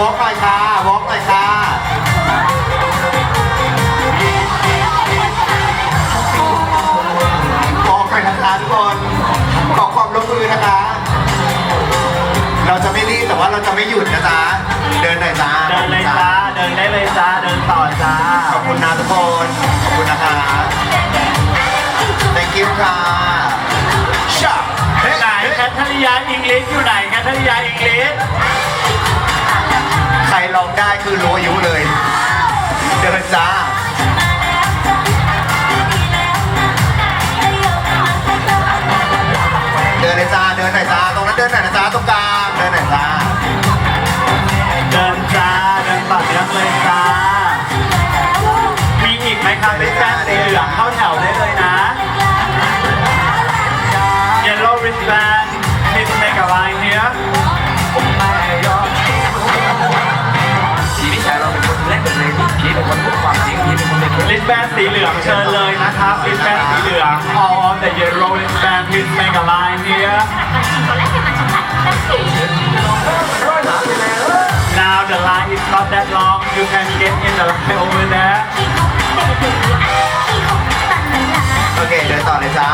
วอล์กเลยค่ะวอล์กเลยค่ะวอล์กเลยนะคะทุกคนขอความร่วมมือนะคะ เราจะไม่รีบแต่ว่าเราจะไม่หยุดนะจ๊ะ เดินหน่อยจ้าเดินเลยจ้าเดินได้เลยจ้าเดินต่อจ้าขอบคุณนะทุกคน ขอบคุณนะคะ thank you ค่ะชาเฮ้ยไหนแคทริยาอิงลิสอยู่ไหนแคทริยาอิงลิส ใครลองได้คือรู้อายุเลย เดินจ้าเดินเลยจ้าเดินหน่อยจ้า สีเหลืองเชิญเลยนะครับ wristband สีเหลือง all on the yellow wristband please make a line here now the line is not that long you can get in the line over there โอเคเดินต่อเลยจ้า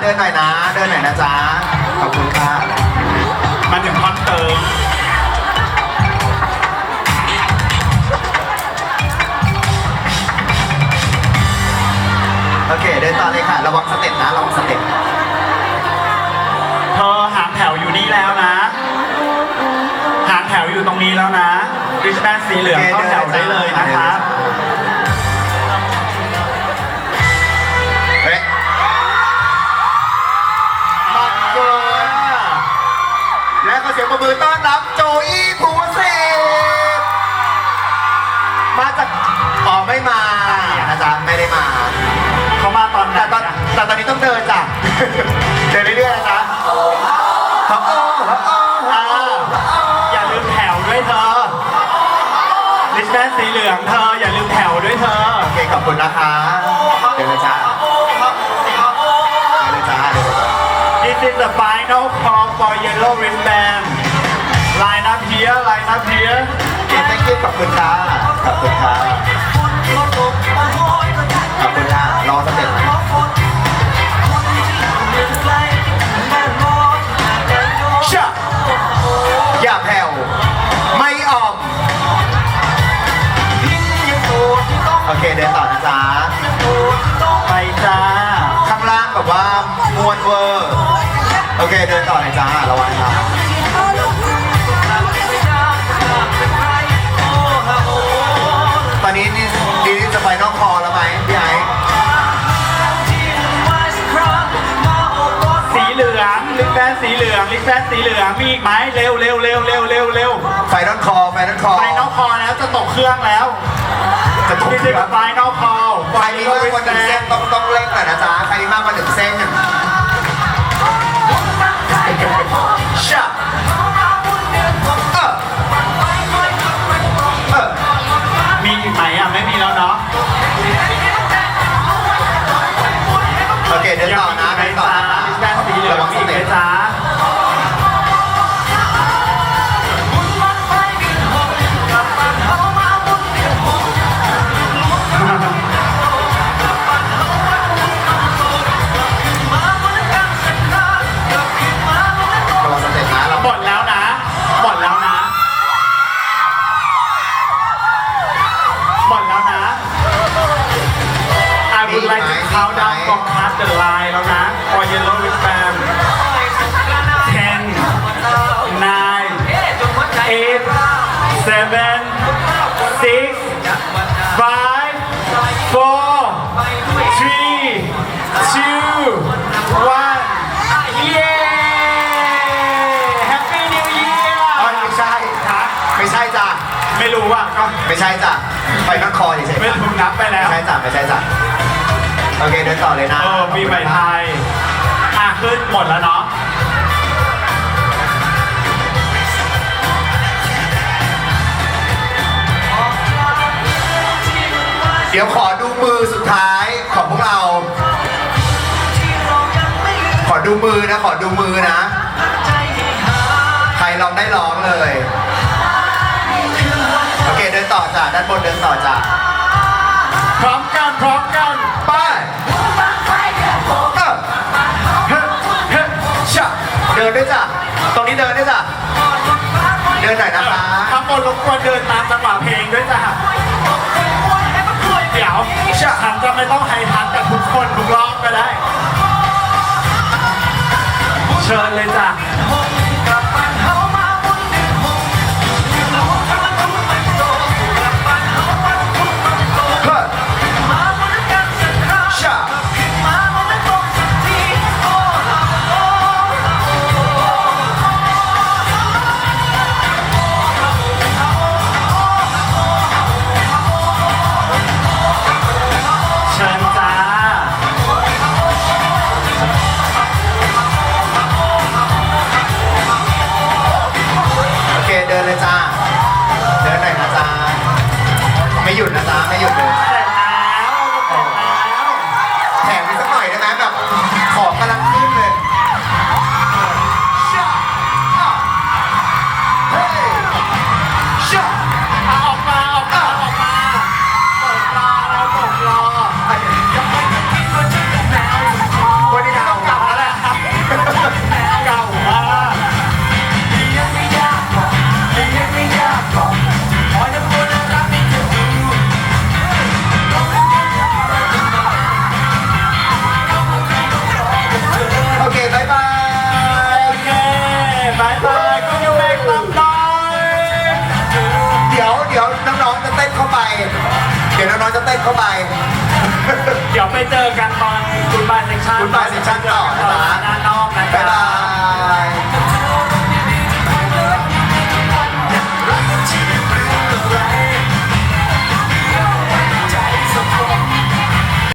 เดินหน่อยนะ เดินหน่อยนะจ๊ะ ขอบคุณค่ะมาถึงคอนเติมโอเค เดินต่อเลยค่ะ ระวังสเต็ปนะ ระวังสเต็ปเธอหางแถวอยู่นี่แล้วนะ หางแถวอยู่ตรงนี้แล้วนะริชแบนสีเหลืองเข้าแถวได้เลย มือต้อนรับโจอี้ภูสิทธิ์มาจากอ๋อไม่มานะจ๊ะไม่ได้มาเขามาตอนไหนแต่ตอนแต่ตอนนี้ต้องเดินจ้ะ เดินเรื่อยๆนะจ๊ะโอ้โหโอ้โหอ่าอย่าลืมแถวด้วยเธอริชแบนสีเหลืองเธออย่าลืมแถวด้วยเธอโอเคขอบคุณนะคะ คุณค่ะขอบคุณค่ะขอบคุณค่ะรอสเต็ปหน่อยชะอย่าแผ่วไม่ออกโอเคเดินต่อนะจ๊ะไปจ้าข้างล่างแบบว่ามวนเวอร์ โอเคเดินต่อเลยจ้าระวังจ้า แบนสีเหลืองลิปแบนสีเหลืองมีอีกไหมเร็วเร็วเร็วเร็วเร็วเร็วไฟนอลคอไฟนอลคอไปนอกคอแล้วจะตกเครื่องแล้วจะถูกนี่เสืคืออไฟนอกคอใครมีมากกว่าหนึ่งเส้นต้องต้องเร่งหน่อยนะจ๊ะใครมีมากกว่าหนึ่งเส้นาวดาวก็คัดเดอะไลน์แล้วนะพอเยลโล่วิสแปมเทนนายเอทเซเว่นซิกฟายโฟร์ทรีแปไม่ใช่ไม่ใช่จ้ะไม่รู้ว่าก็ไม่ใช่จ้ะไปนักคอเฉยๆไม่ถูกนับไปแล้วไม่ใช่จ้ะไม่ใช่จ้ะ โอเคเดินต่อเลยนะเออปีใหม่ไทยอะขึ้นหมดแล้วเนาะเดี๋ยวขอดูมือสุดท้ายของพวกเรา ขอดูมือนะ ขอดูมือนะ ใครลองได้ร้องเลย โอเคเดินต่อจ้ะด้านบนเดินต่อจ้ะพร้อมกันพร้อมกัน นี้เดินด้วยจ้ะเดินหน่อยนะคะข้างบนรบกวนเดินตามจังหวะเพลงด้วยจ้ะเดี๋ยวฉันจะไม่ต้องไฮทัชกับทุกคนทุกรอบก็ได้ เชิญเลยจ้ะ ดี๋ยวน้องๆจะเต้นเข้าไป